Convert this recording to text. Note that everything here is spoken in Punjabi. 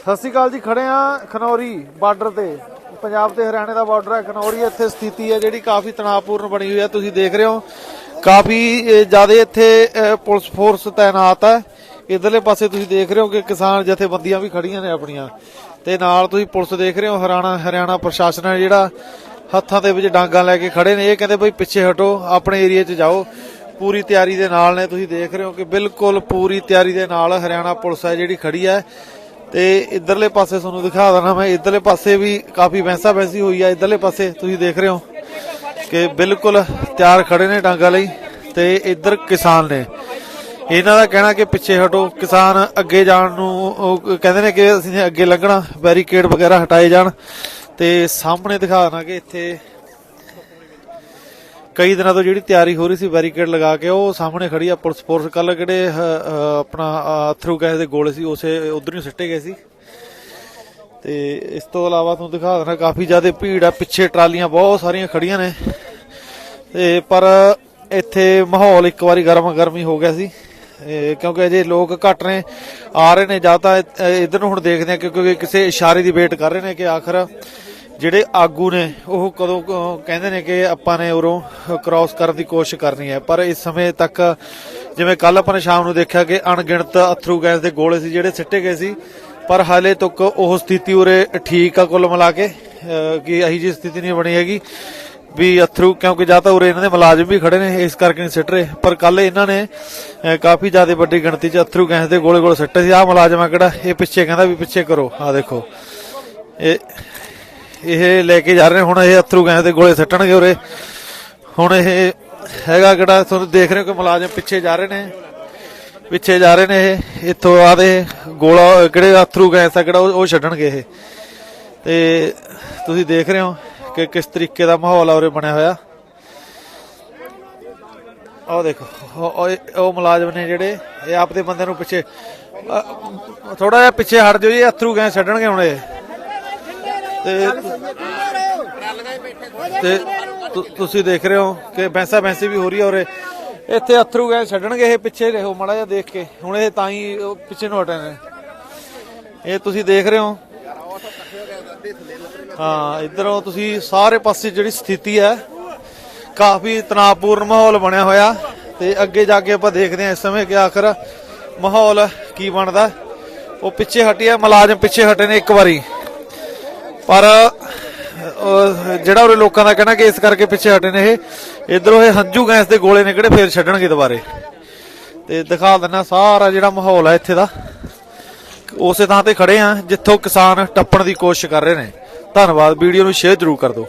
ਸਤਿ ਸ਼੍ਰੀ ਅਕਾਲ ਜੀ, ਖੜੇ ਆ ਖਨੌਰੀ ਬਾਰਡਰ ਤੇ। ਪੰਜਾਬ ਤੇ ਹਰਿਆਣੇ ਦਾ ਬਾਰਡਰ ਹੈ, ਖਨੌਰੀ ਇੱਥੇ ਸਥਿਤੀ ਹੈ ਜਿਹੜੀ ਕਾਫੀ ਤਣਾਅਪੂਰਨ ਬਣੀ ਹੋਈ ਹੈ, ਤੁਸੀਂ ਦੇਖ ਰਹੇ ਹੋ। ਕਾਫੀ ਜ਼ਿਆਦਾ ਇੱਥੇ ਪੁਲਿਸ ਫੋਰਸ ਤਾਇਨਾਤ ਹੈ। ਇਧਰਲੇ ਪਾਸੇ ਤੁਸੀਂ ਦੇਖ ਰਹੇ ਹੋ ਕਿ ਕਿਸਾਨ ਜਥੇਬੰਦੀਆਂ ਵੀ ਖੜੀਆਂ ਨੇ ਆਪਣੀਆਂ। ਤੇ ਨਾਲ ਤੁਸੀਂ ਪੁਲਿਸ ਦੇਖ ਰਹੇ ਹੋ ਹਰਿਆਣਾ ਹਰਿਆਣਾ ਪ੍ਰਸ਼ਾਸਨ ਹੈ ਜਿਹੜਾ ਹੱਥਾਂ ਦੇ ਵਿੱਚ ਡਾਂਗਾਂ ਲੈ ਕੇ ਖੜੇ ਨੇ। ਇਹ ਕਹਿੰਦੇ ਬਈ ਪਿੱਛੇ ਹਟੋ, ਆਪਣੇ ਏਰੀਆ 'ਚ ਜਾਓ। ਪੂਰੀ ਤਿਆਰੀ ਦੇ ਨਾਲ ਨੇ, ਤੁਸੀਂ ਦੇਖ ਰਹੇ ਹੋ ਕਿ ਬਿਲਕੁਲ ਪੂਰੀ ਤਿਆਰੀ ਦੇ ਨਾਲ ਹਰਿਆਣਾ ਪੁਲਿਸ ਹੈ ਜਿਹੜੀ ਖੜੀ ਹੈ। ਤੇ ਇਧਰਲੇ ਪਾਸੇ ਤੁਹਾਨੂੰ ਦਿਖਾ ਦਣਾ ਮੈਂ, ਇਧਰਲੇ ਪਾਸੇ ਵੀ ਕਾਫੀ ਵੈਸਾ ਵੈਸੀ ਹੋਈ ਆ, ਇਧਰਲੇ ਪਾਸੇ ਤੁਸੀਂ ਦੇਖ ਰਹੇ ਹੋ ਕਿ ਬਿਲਕੁਲ ਤਿਆਰ ਖੜੇ ਨੇ ਡਾਂਗਾ ਲਈ ਤੇ ਇਧਰ ਕਿਸਾਨ ਨੇ। ਇਹਨਾਂ ਦਾ ਕਹਿਣਾ ਕਿ ਪਿੱਛੇ ਹਟੋ, ਕਿਸਾਨ ਅੱਗੇ ਜਾਣ ਨੂੰ, ਉਹ ਕਹਿੰਦੇ ਨੇ ਕਿ ਅਸੀਂ ਅੱਗੇ ਲੰਘਣਾ ਬੈਰੀਕੇਡ ਵਗੈਰਾ ਹਟਾਏ ਜਾਣ ਤੇ ਸਾਹਮਣੇ ਦਿਖਾ ਦਣਾ ਕਿ ਇੱਥੇ ਕਈ ਦਿਨਾਂ ਤੋਂ ਜਿਹੜੀ ਤਿਆਰੀ ਹੋ ਰਹੀ ਸੀ ਬੈਰੀਕੇਡ ਲਗਾ ਕੇ, ਉਹ ਸਾਹਮਣੇ ਖੜੀ ਆ ਪੁਲਿਸ ਫੋਰਸ। ਕੱਲ ਕਿਹੜੇ ਆਪਣਾ ਅਥਰੂ ਗੈਸ ਦੇ ਗੋਲੇ ਸੀ, ਉਸੇ, ਉਧਰ ਹੀ ਸਿੱਟੇ ਗਏ ਸੀ। ਤੇ ਇਸ ਤੋਂ ਇਲਾਵਾ ਤੁਹਾਨੂੰ ਦਿਖਾ ਦੇਣਾ ਕਾਫੀ ਜ਼ਿਆਦਾ ਭੀੜ ਆ, ਪਿੱਛੇ ਟਰਾਲੀਆਂ ਬਹੁਤ ਸਾਰੀਆਂ ਖੜੀਆਂ ਨੇ। ਤੇ ਪਰ ਇੱਥੇ ਮਾਹੌਲ ਇੱਕ ਵਾਰੀ ਗਰਮ, ਗਰਮੀ ਹੋ ਗਿਆ ਸੀ। ਕਿਉਂਕਿ ਅਜੇ ਲੋਕ ਘਟ ਨੇ, ਆ ਰਹੇ ਨੇ, ਜਾਂ ਤਾਂ ਇਧਰ ਨੂੰ ਹੁਣ ਦੇਖਦੇ ਆ, ਕਿਉਂਕਿ ਕਿਸੇ ਇਸ਼ਾਰੇ ਦੀ ਵੇਟ ਕਰ ਰਹੇ ਨੇ ਕਿ ਆਖਰ ਜਿਹੜੇ ਆਗੂ ਨੇ, ਉਹ ਕਦੋਂ ਕਹਿੰਦੇ ਨੇ ਕਿ ਆਪਾਂ ਨੇ ਉਰੋਂ ਕ੍ਰਾਸ ਕਰਨ ਦੀ ਕੋਸ਼ਿਸ਼ ਕਰਨੀ ਹੈ। ਪਰ ਇਸ ਸਮੇਂ ਤੱਕ ਜਿਵੇਂ ਕੱਲ ਆਪਾਂ ਨੇ ਸ਼ਾਮ ਨੂੰ ਦੇਖਿਆ ਕਿ ਅਣਗਿਣਤ ਅਥਰੂ ਗੈਸ ਦੇ ਗੋਲੇ ਸੀ ਜਿਹੜੇ ਸਿੱਟੇ ਗਏ ਸੀ, ਪਰ ਹਾਲੇ ਤੱਕ ਉਹ ਸਥਿਤੀ ਉਰੇ ਠੀਕ ਆ ਕੁੱਲ ਮਿਲਾ ਕੇ ਕਿ ਅਹੀ ਜੀ ਸਥਿਤੀ ਨਹੀਂ ਬਣੀ ਹੈਗੀ ਵੀ ਅਥਰੂ, ਕਿਉਂਕਿ ਜਾਂ ਤਾਂ ਉਰੇ ਇਹਨਾਂ ਦੇ ਮੁਲਾਜ਼ਮ ਵੀ ਖੜੇ ਨੇ, ਇਸ ਕਰਕੇ ਨਹੀਂ ਸਿੱਟ ਰਹੇ। ਪਰ ਕੱਲ ਇਹਨਾਂ ਨੇ ਕਾਫੀ ਜ਼ਿਆਦਾ ਵੱਡੀ ਗਿਣਤੀ 'ਚ ਅਥਰੂ ਗੈਸ ਦੇ ਗੋਲੇ ਗੋਲੇ ਸਿੱਟੇ ਸੀ। ਆਹ ਮੁਲਾਜ਼ਮ ਆ ਕਿਹੜਾ? ਇਹ ਪਿੱਛੇ ਕਹਿੰਦਾ ਵੀ ਪਿੱਛੇ ਕਰੋ। ਆਹ ਦੇਖੋ। ਇਹ ਇਹ ਲੈ ਕੇ ਜਾ ਰਹੇ ਨੇ। ਹੁਣ ਇਹ ਅਥਰੂ ਗੈਸ ਦੇ ਗੋਲੇ ਸੱਟਣਗੇ ਉਰੇ। ਹੁਣ ਇਹ ਹੈਗਾ ਕਿਹੜਾ? ਤੁਹਾਨੂੰ ਦੇਖ ਰਹੇ ਹੋ ਕਿ ਮੁਲਾਜ਼ਮ ਪਿੱਛੇ ਜਾ ਰਹੇ ਨੇ। ਪਿੱਛੇ ਜਾ ਰਹੇ ਨੇ ਇਹ। ਇੱਥੋਂ ਆਦੇ ਗੋਲਾ ਕਿਹੜੇ ਅਥਰੂ ਗੈਸ ਆ, ਕਿਹੜਾ ਉਹ ਉਹ ਛੱਡਣਗੇ ਇਹ। ਤੇ ਤੁਸੀਂ ਦੇਖ ਰਹੇ ਹੋ ਕਿ ਕਿਸ ਤਰੀਕੇ ਦਾ ਮਾਹੌਲ ਆ ਉਰੇ ਬਣਿਆ ਹੋਇਆ। ਉਹ ਦੇਖੋ, ਉਹ- ਮੁਲਾਜ਼ਮ ਨੇ ਜਿਹੜੇ, ਇਹ ਆਪਦੇ ਬੰਦੇ ਨੂੰ ਪਿੱਛੇ ਥੋੜਾ ਜਿਹਾ ਪਿੱਛੇ ਹਟ ਜਾਓ ਜੀ ਅਥਰੂ ਗੈਸ ਛੱਡਣਗੇ ਹੁਣ ਇਹ। ਤੇ ਤੇ ਤੁ- ਤੁਸੀਂ ਦੇਖ ਰਹੇ ਹੋ ਕਿ ਬੈਂਸਾ ਬੈਂਸੀ ਵੀ ਹੋ ਰਹੀ ਹੈ ਔਰ ਇੱਥੇ ਅਥਰੂ ਗਏ ਛੱਡਣਗੇ ਇਹ ਪਿੱਛੇ ਰਹੋ, ਮਾੜਾ ਜਿਹਾ ਦੇਖ ਕੇ। ਹੁਣ ਇਹ ਤਾਂ ਹੀ ਉਹ ਪਿੱਛੇ ਨੂੰ ਹਟੇ ਨੇ ਇਹ ਤੁਸੀਂ ਦੇਖ ਰਹੇ ਹੋ। ਹਾਂ, ਇਧਰੋਂ ਤੁਸੀਂ ਸਾਰੇ ਪਾਸੇ ਜਿਹੜੀ ਸਥਿਤੀ ਹੈ, ਕਾਫੀ ਤਣਾਅਪੂਰਨ ਮਾਹੌਲ ਬਣਿਆ ਹੋਇਆ। ਤੇ ਅੱਗੇ ਜਾ ਕੇ ਆਪਾਂ ਦੇਖਦੇ ਹਾਂ ਇਸ ਸਮੇਂ ਕਿ ਆਖਰ ਮਾਹੌਲ ਕੀ ਬਣਦਾ। ਉਹ ਪਿੱਛੇ ਹਟਿਆ ਮੁਲਾਜ਼ਮ ਪਿੱਛੇ ਹਟੇ ਨੇ ਇੱਕ ਵਾਰੀ। ਪਰ ਜਿਹੜਾ ਉਹ ਲੋਕਾਂ ਦਾ ਕਹਿਣਾ ਕਿ ਇਸ ਕਰਕੇ ਪਿੱਛੇ ਹਟੇ ਨੇ ਇਹ, ਇਧਰੋਂ ਇਹ ਹੰਝੂ ਗੈਸ ਦੇ ਗੋਲੇ ਨੇ ਕਿਹੜੇ ਫੇਰ ਛੱਡਣਗੇ ਦੁਬਾਰੇ। ਤੇ ਦਿਖਾ ਦਿੰਨਾ ਸਾਰਾ ਜਿਹੜਾ ਮਾਹੌਲ ਹੈ ਇੱਥੇ ਦਾ। ਉਸੇ ਥਾਂ ਤੇ ਖੜੇ ਆ, ਜਿੱਥੋਂ ਕਿਸਾਨ ਟੱਪਣ ਦੀ ਕੋਸ਼ਿਸ਼ ਕਰ ਰਹੇ ਨੇ। ਧੰਨਵਾਦ, ਵੀਡੀਓ ਨੂੰ ਸ਼ੇਅਰ ਜ਼ਰੂਰ ਕਰ ਦਿਓ।